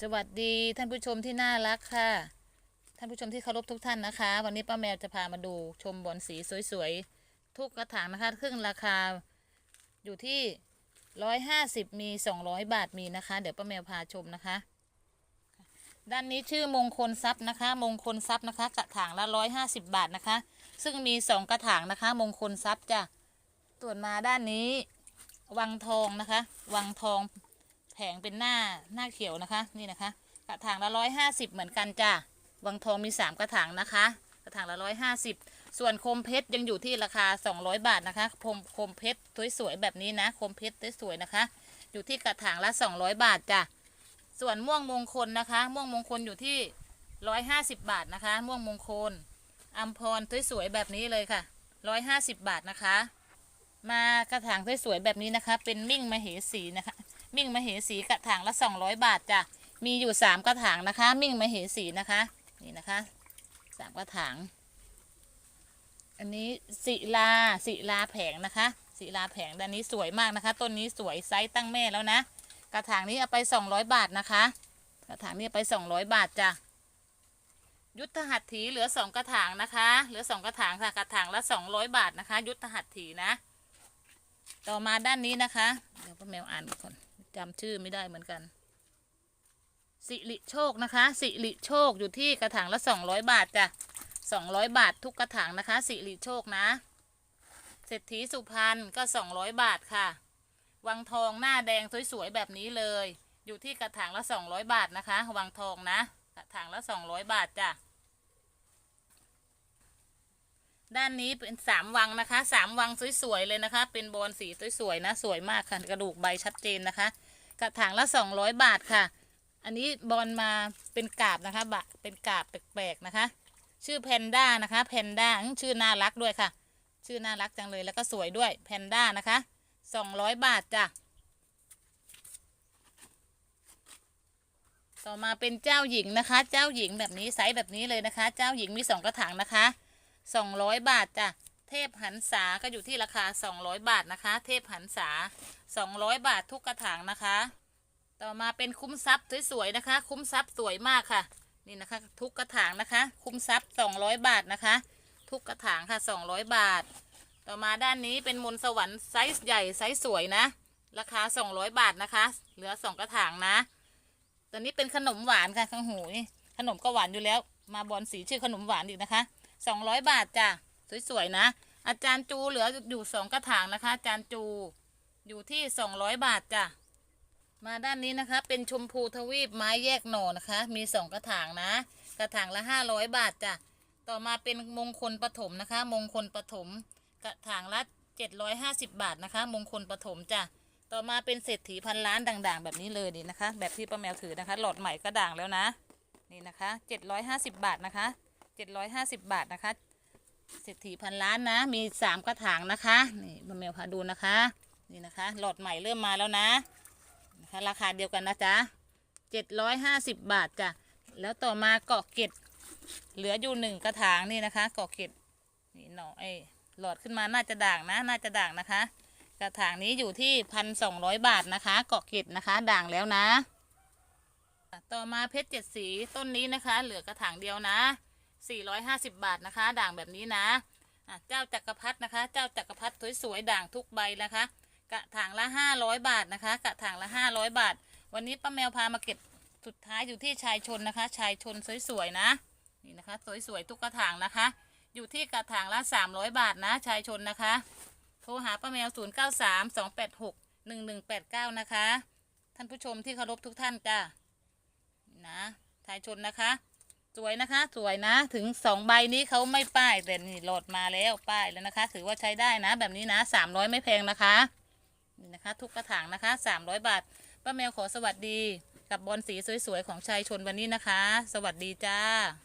สวัสดีท่านผู้ชมที่น่ารักค่ะ ท่านผู้ชมที่เคารพทุกท่านนะคะ วันนี้ป้าแมวจะพามาดูชมบอนสีสวยๆ ทุกกระถางนะคะครึ่งราคาอยู่ที่ร้อยห้าสิบมีสองร้อยบาทมีนะคะ เดี๋ยวป้าแมวพาชมนะคะ ด้านนี้ชื่อมงคลทรัพย์นะคะ มงคลทรัพย์นะคะ กระถางละร้อยห้าสิบบาทนะคะ ซึ่งมีสองกระถางนะคะ มงคลทรัพย์จ้ะส่วนมาด้านนี้ วังทองนะคะ วังทอง แผงเป็นหน้าหน้าเขียวนะคะ นี่นะคะ กระถางละร้อยห้าสิบเหมือนกันจ้ะวังทองมีสามกระถางนะคะ กระถางละร้อยห้าสิบส่วนโคมเพชรยังอยู่ที่ราคาสองร้อยบาทนะคะโคมโคมเพชรสวยๆแบบนี้นะโคมเพชรสวยๆนะคะ อยู่ที่กระถางละสองร้อยบาทจ้ะส่วนม่วงมงคลนะคะ ม่วงมงคลอยู่ที่ร้อยห้าสิบบาทนะคะ ม่วงมงคลอัมพรสวยๆแบบนี้เลยค่ะร้อยห้าสิบบาทนะคะ มากระถางสวยๆแบบนี้นะคะ เป็นมิ่งมเหสีนะคะ มิ่งมเหสีกระถางละสองร้อยบาทจ้ะมีอยู่สามกระถางนะคะ มิ่งมเหสีนะคะนี่นะคะสามกระถางอันนี้ศิลาศิลาแผงนะคะศิลาแผงด้านนี้สวยมากนะคะต้นนี้สวยไซส์ตั้งแม่แล้วนะ กระถางนี้เอาไปสองร้อยบาทนะคะ กระถางนี้ไปสองร้อยบาทจ้ะยุทธหัตถีเหลือสองกระถางนะคะ เหลือสองกระถางค่ะ กระถางละสองร้อยบาทนะคะ ยุทธหัตถีนะ ต่อมาด้านนี้นะคะ เดี๋ยวป้าแมวอ่านก่อน จำชื่อไม่ได้เหมือนกัน สิริโชคนะคะ สิริโชคอยู่ที่กระถางละสองร้อยบาทจ้ะสองร้อยบาททุกกระถางนะคะ สิริโชคนะเศรษฐีสุพรรณก็สองร้อยบาทค่ะ วังทองหน้าแดงสวยๆแบบนี้เลย อยู่ที่กระถางละสองร้อยบาทนะคะ วังทองนะกระถางละสองร้อยบาทจ้ะด้านนี้เป็นสามวังนะคะสามวังสวยๆเลยนะคะ เป็นบอลสีสวยๆนะ สวยมากค่ะ กระดูกใบชัดเจนนะคะ กระถางละสองร้อยบาทค่ะ อันนี้บอลมาเป็นกาบนะคะบะเป็นกาบแปลกๆนะคะ ชื่อแพนด้านะคะแพนด้าชื่อน่ารักด้วยค่ะ ชื่อน่ารักจังเลยแล้วก็สวยด้วยแพนด้านะคะสองร้อยบาทจ้ะต่อมาเป็นเจ้าหญิงนะคะ เจ้าหญิงแบบนี้ไซส์แบบนี้เลยนะคะ เจ้าหญิงมีสองกระถางนะคะสองร้อยบาทจ้ะ ทพหันษาก็อยู่ที่ราคาสองร้อยบาทนะคะ เทพหันษาสองร้อยบาททุกกระถางนะคะ ต่อมาเป็นคุ้มทรัพย์สวยๆนะคะ คุ้มทรัพย์สวยมากค่ะ นี่นะคะ ทุกกระถางนะคะ คุ้มทรัพย์สองร้อยบาทนะคะ ทุกกระถางค่ะสองร้อยบาท ต่อมาด้านนี้เป็นมนสวรรค์ไซส์ใหญ่ไซส์สวยนะ ราคาสองร้อยบาทนะคะ เหลือสองกระถางนะตัวนี้เป็นขนมหวานค่ะข้างหูนี่ขนมก็หวานอยู่แล้ว มาบอลสีชื่อขนมหวานอีกนะคะสองร้อยบาทจ้ะ สวยๆนะ อาจารย์จูเหลืออยู่สองกระถางนะคะ อาจารย์จูอยู่ที่สองร้อยบาทจ้ะมาด้านนี้นะคะ เป็นชมพูทวีปไม้แยกหน่อนะคะ มีสองกระถางนะ กระถางละห้าร้อยบาทจ้ะต่อมาเป็นมงคลปฐมนะคะ มงคลปฐมกระถางละเจ็ดร้อยห้าสิบบาทนะคะ มงคลปฐมจ้ะต่อมาเป็นเศรษฐีพันล้านด่าง ๆ แบบนี้เลยนี่นะคะ แบบที่ป้าแมวถือนะคะ หลอดใหม่ก็ด่างแล้วนะ นี่นะคะเจ็ดร้อยห้าสิบบาทนะคะเจ็ดร้อยห้าสิบบาทนะคะ เศรษฐีพันล้านนะ มีสามกระถางนะคะ นี่ป้าแมวพาดูนะคะ นี่นะคะ หลอดใหม่เริ่มมาแล้วนะนะคะราคาเดียวกันนะจ๊ะเจ็ดร้อยห้าสิบบาทจ้ะ แล้วต่อมาเกาะเกร็ดเหลืออยู่หนึ่งกระถางนี่นะคะเกาะเกร็ดนี่หน่อไอ้หลอดขึ้นมาน่าจะด่างนะ น่าจะด่างนะคะ กระถางนี้อยู่ที่พันสองร้อยบาทนะคะ เกาะเกร็ดนะคะ ด่างแล้วนะ ต่อมาเพชรเจ็ดสีต้นนี้นะคะ เหลือกระถางเดียวนะ สี่ร้อยห้าสิบบาทนะคะ ด่างแบบนี้นะอะเจ้าจักรพรรดินะคะ เจ้าจักรพรรดิสวยๆด่างทุกใบนะคะ กระถางละห้าร้อยบาทนะคะ กระถางละห้าร้อยบาท วันนี้ป้าแมวพามาเก็บสุดท้ายอยู่ที่ชายชนนะคะ ชายชนสวยๆนะนี่นะคะ สวยๆทุกกระถางนะคะ อยู่ที่กระถางละสามร้อยบาทนะ ชายชนนะคะ โทรหาป้าแมว 0 9 3 2 8 6 1 1 8 9 นะคะ ท่านผู้ชมที่เคารพทุกท่านจ้านะทายชนนะคะ สวยนะคะ สวยนะ ถึงสองใบนี้เขาไม่ป้ายแต่นี่โหลดมาแล้วป้ายแล้วนะคะ ถือว่าใช้ได้นะ แบบนี้นะสามร้อยไม่แพงนะคะนี่นะคะ ทุกกระถางนะคะสามร้อยบาทป้าแมวขอสวัสดีกับบอลสีสวยๆของชายชนวันนี้นะคะ สวัสดีจ้า